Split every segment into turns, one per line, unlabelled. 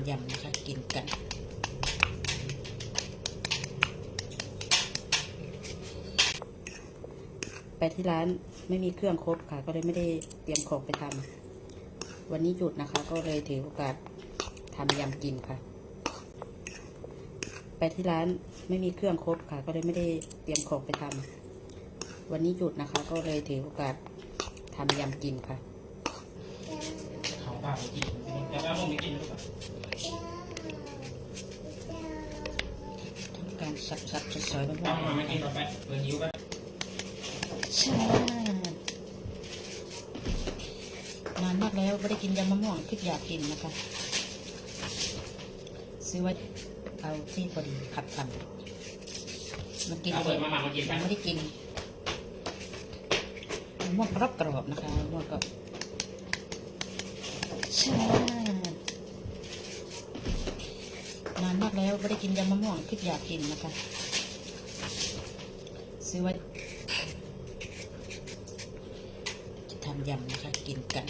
ำยำนะคะกินกันไปที่ร้านไม่มีเครื่องครบค่ะ ก็เลยไม่ได้เตรียมของไปทำวันนี้หยุดนะคะ ก็เลยถือโอกาสทำยำกินค่ะ ไปที่ร้านไม่มีเครื่องครบค่ะ ก็เลยไม่ได้เตรียมของไปทำวันนี้หยุดนะคะ ก็เลยถือโอกาสทำยำกินค่ะ
เขาบ้าไม่กินแต่ว่ามึงไม่กินหรือเปล่า
การสับสับๆซอยๆบ้า
เอา
ง
มาไม่กินต่อไปเปิดหิวไป
ๆใช่นานมากแล้วไม่ได้กินยำมะม่วงคิดอยากกินนะคะซื้อไว้เอาที่พอดีขับทำมันกิน
เอา
เอ
เปิด
ง
มามามากินไป
ยังไม่ได้กินมะม่วงกรอบกรอบๆนะคะมะม่วงก็ใช่นานมากแล้วไม่ได้กินยำมะม่วงคิดอยากกินนะคะ ซื้อไว้จะทำยำนะคะกินกัน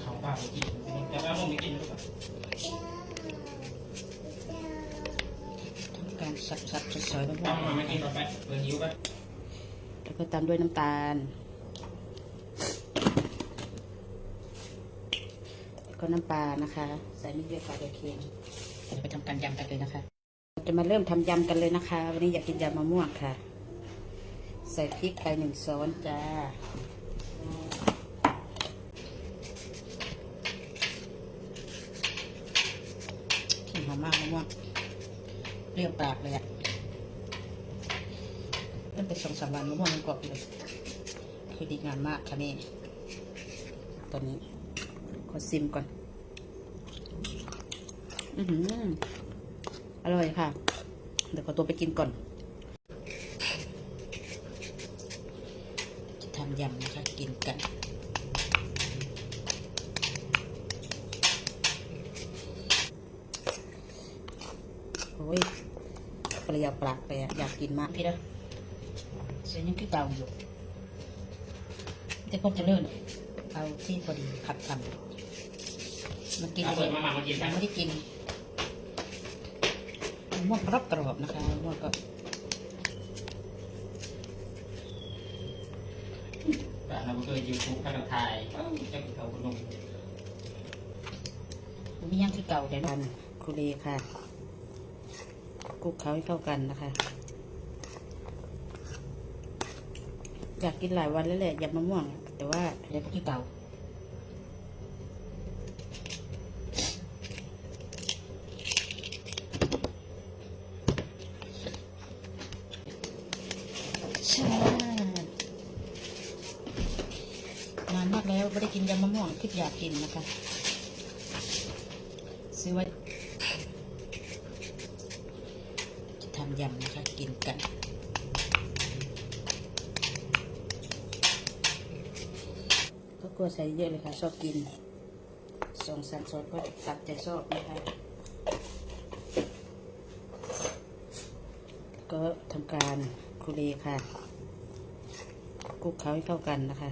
เขาบ้าไม่กินแต่ว่ามึงไม่กินหรือเปล่า
ต้องการสับสับๆซอยๆบ้า
เอา
ง
มาไม่กินต่อไปเปิดหิวไป
ๆแล้วก็ตามด้วยน้ำตาล แล้ว ก็น้ำปลานะคะ ใส่ไม่เยอะค่ะเดี๋ยวเค็มเดี๋ยวไปทำการยำกันเลยนะคะเราจะมาเริ่มทำยำกันเลยนะคะ วันนี้อยากกินยำมะม่วงค่ะ ใส่พริกไปหนึ่งช้อนจ้ากลิ่นหอมมากมะม่วงเปรี้ยวปากเลยอะตั้งแต่สองสามวันมะม่วงยังกรอบอยู่เลยคือดีงามมากค่ะนี่ตอนนี้ ขอซิมก่อนอือหืออร่อยค่ะ เดี๋ยวขอตัวไปกินก่อน จะทำยำนะคะกินกันโอ้ยเปรี้ยวปากไปอยากกินมากพี่นะเสียงยังคือเก่าอยู่แต่ผมจะเลื่อนเอาที่พอดีขับทำ มันกิน
เอา
เอ
เปิด
ง
มามามากินไป
ยังไม่ได้กินมะม่วงกรอบกรอบๆนะคะมะม่วงก็
แต่เราเคยยูทูบข้าวไทยจะกินเขาคุณลุง
มีย่างคือเก่าเดี๋ยวกันคุเรค่ะคลุกเขาให้เข้ากันนะคะ อยากกินหลายวันแล้วแหละยำมะม่วง แต่ว่าเดี๋ยวคือเก่า ใช่นานมากแล้วไม่ได้ กินยำมะม่วงคิดอยากกินนะคะซื้อไว้จะทำยำนะคะกินกันก็กลัวใส่เยอะเลยค่ะชอบกินสองสามซอสก็ตัดใจชอบนะคะก็ทำการคุเรค่ะคลุกเขาให้เข้ากันนะคะ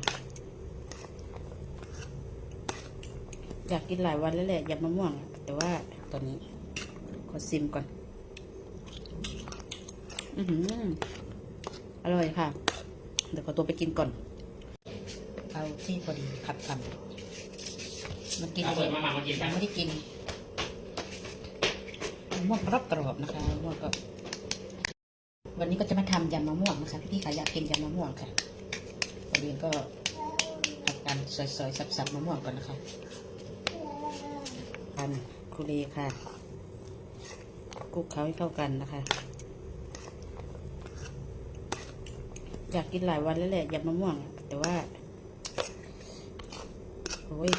อยากกินหลายวันแล้วแหละยำมะม่วง แต่ว่าตอนนี้ขอซิมก่อน อือหืออร่อยค่ะ เดี๋ยวขอตัวไปกินก่อน เอาที่พอดีขับทำมันกิน
เอา
เอ
เปิด
ง
มามามากินไป
ยังไม่ได้กินมะม่วงกรอบกรอบๆนะคะมะม่วงก็วันนี้ก็จะมาทำยำมะม่วงนะคะพี่ๆค่ะอยากกินยำมะม่วงค่ะพอดีก็ทำการซอยๆสับๆมะม่วงก่อนนะคะ พันคุเรค่ะคลุกเขาให้เข้ากันนะคะ อยากกินหลายวันแล้วแหละยำมะม่วง แต่ว่าโอ้ย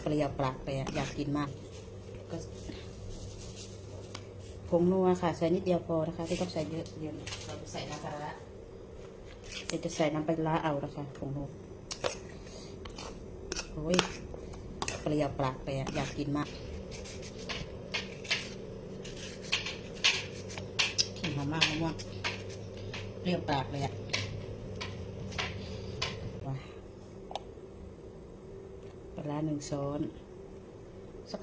เปรี้ยวปากไปอะอยากกินมาก ก็ผงนัวค่ะ ใส่นิดเดียวพอนะคะไม่ต้องใส่เยอะเดี๋ยวเราจะใส่น้ำปลาร้าเดี๋ยวจะใส่น้ำปลาร้าเอานะคะผงนัวโอ้ย เปรี้ยวปากไปอะอยากกินมากกินมามากมากเปรียบปากเลยอะป
ลาหนึ่งช้อนสัก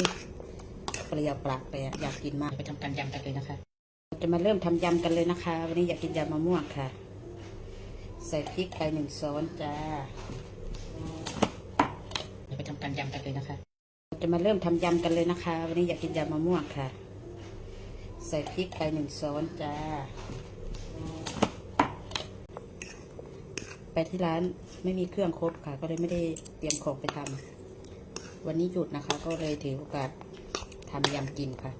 ยเปรี้ยวปากไปอะอยากกินมาก
ไปทำการยำกันเลยนะคะ
จะมาเริ่มทำยำกันเลยนะคะ วันนี้อยากกินยำมะม่วงค่ะ ใส่พริกไปหนึ่งช้อนจ้า
เดี๋ยวไปทำการยำกันเลยนะคะ
จะมาเริ่มทำยำกันเลยนะคะ วันนี้อยากกินยำมะม่วงค่ะ ใส่พริกไปหนึ่งช้อนจ้าไปที่ร้านไม่มีเครื่องครบค่ะ ก็เลยไม่ได้เตรียมของไปทำ วันนี้หยุดนะคะ ก็เลยถือโอกาสทำยำกินค่ะ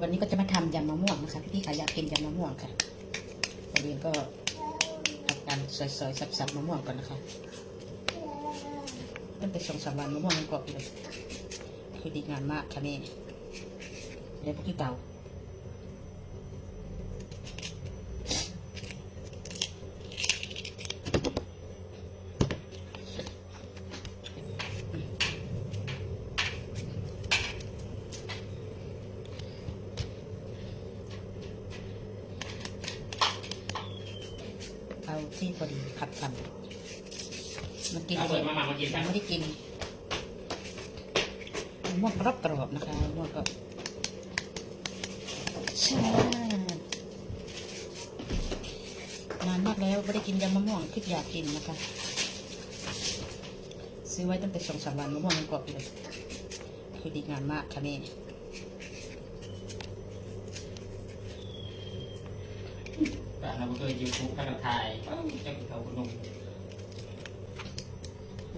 วันนี้ก็จะมาทำยำมะม่วงนะคะพี่ๆค่ะอยากกินยำมะม่วงค่ะวันนี้ก็ทำการซอยๆสับๆมะม่วงก่อนนะคะตั้งแต่สองสามวันมะม่วงมันกรอบเลยคือดีงามมากค่ะนี่เดี๋ยวพี่เตาเอาที่พอดีขัดกัน มันกิน
เอาเปิดมามามากินกั
ยั
น
งไม่ได้กินมะม่วงกรอบกรอบๆนะคะมะม่วงก็ใช่นานมากแล้วไม่ได้กินยำมะม่วงคิดอยากกินนะคะ ซื้อไว้ตั้งแต่สองสามวันมะม่วงมันกรอบเลยคือดีงามมากค่ะนี่
แต่เราเคยยูทูบให้เราถ่ายเอ้าเจ้าเขาคุณลุง
มันไ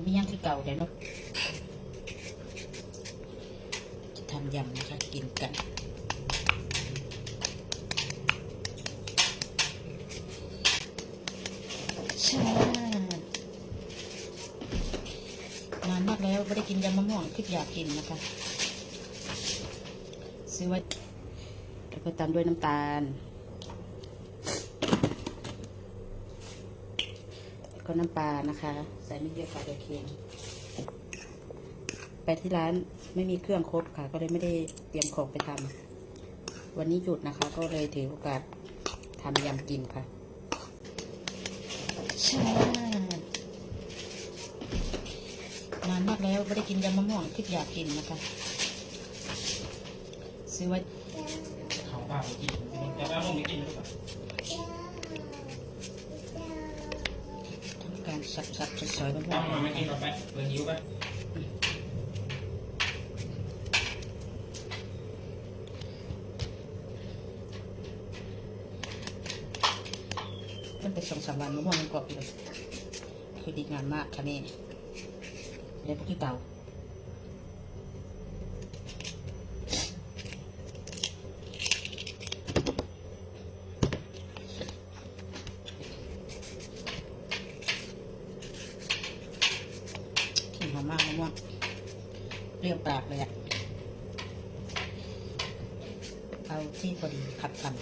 ม่ย่างคือเก่าเลยเนาะจะทำยำนะคะกินกันใช่นานมากแล้วไม่ได้กินยำมะม่วงคิดอยากกินนะคะ ซื้อไว้
แล้วก็ตามด้วยน้ำตาล แล้ว ก็น้ำปลานะคะ ใส่ไม่เยอะค่ะเดี๋ยวเค็มไปที่ร้านไม่มีเครื่องครบค่ะ ก็เลยไม่ได้เตรียมของไปทำวันนี้หยุดนะคะ ก็เลยถือโอกาสทำยำกินค่ะ
ใช่นานมากแล้วไม่ได้กินยำมะม่วงคิดอยากกินนะคะ ซื้อไว้
เขาบ้าไปกินแต่ว่าลงไม่กินหรือเปล่า
ทำการ สับสับๆซอยๆมะม่ว
เอา
ง
มาไม่กินกาแฟเปิดยิ้วไป
ตั้งแต่สองสามวันมะม่วงมันกรอบเลยคือดีงานมากค่ะนี่เดี๋ยวพวกที่เตากินหอมมากมะม่วงเป รี้ยวปากเลยอะเอาที่พอดีขัดกัน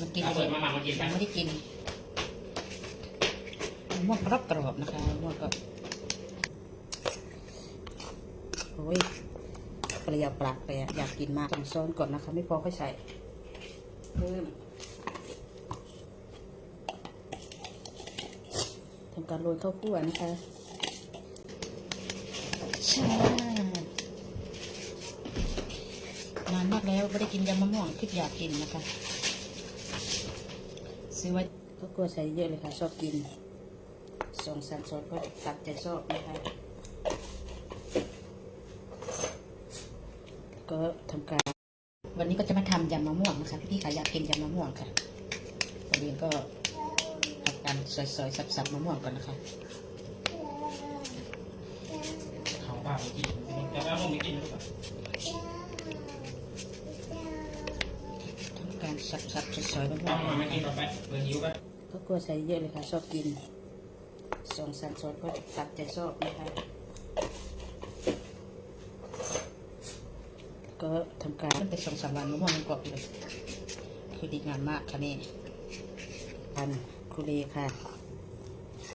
มันกิน
เอา
เล
เปิ
ย
ดมามามากินกั
ยั
น
งไม่ได้กินมะม่วงกรอบกรอบๆนะคะมะม่วงก็
โอ้ยเปรี้ยวปากไปอะอยากกินมากต้องซ้อนก่อนนะคะ ไม่พอค่อยใส่เพิ่มทำการโรยข้าวคั่วนะคะ
ใช่นานมากแล้วไม่ได้กินยำมะม่วงคิดอยากกินนะคะ ซื้อไว้
ก็กลัวใส่เยอะเลยค่ะ ชอบกินสองสามช้อนก็ตัดใจชอบนะคะก็ทำการ
วันนี้ก็จะมาทำยำมะม่วงนะคะพี่ๆค่ะอยากกินยำมะม่วงค่ะวันนี้ก็ทำการซอยๆสับๆมะม่วงก่อนนะคะ
เขาบ้าไปกินแต่ว่าลงไม่กินหรือเปล่า
ทำการสับๆซอยๆมะม่ว
เอา
ง
มาไม่กินเราไปเปิดยิ้วไป
ก็กลัวใส่เยอะเลยค่ะชอบกินสองสามช้อนก็ตัดใจชอบนะคะก็ทำการ
ตั้งแต่สองสามวันมะม่วงมันกรอบเลยคือดีงามมากค่ะนี่พันคุเรค่ะ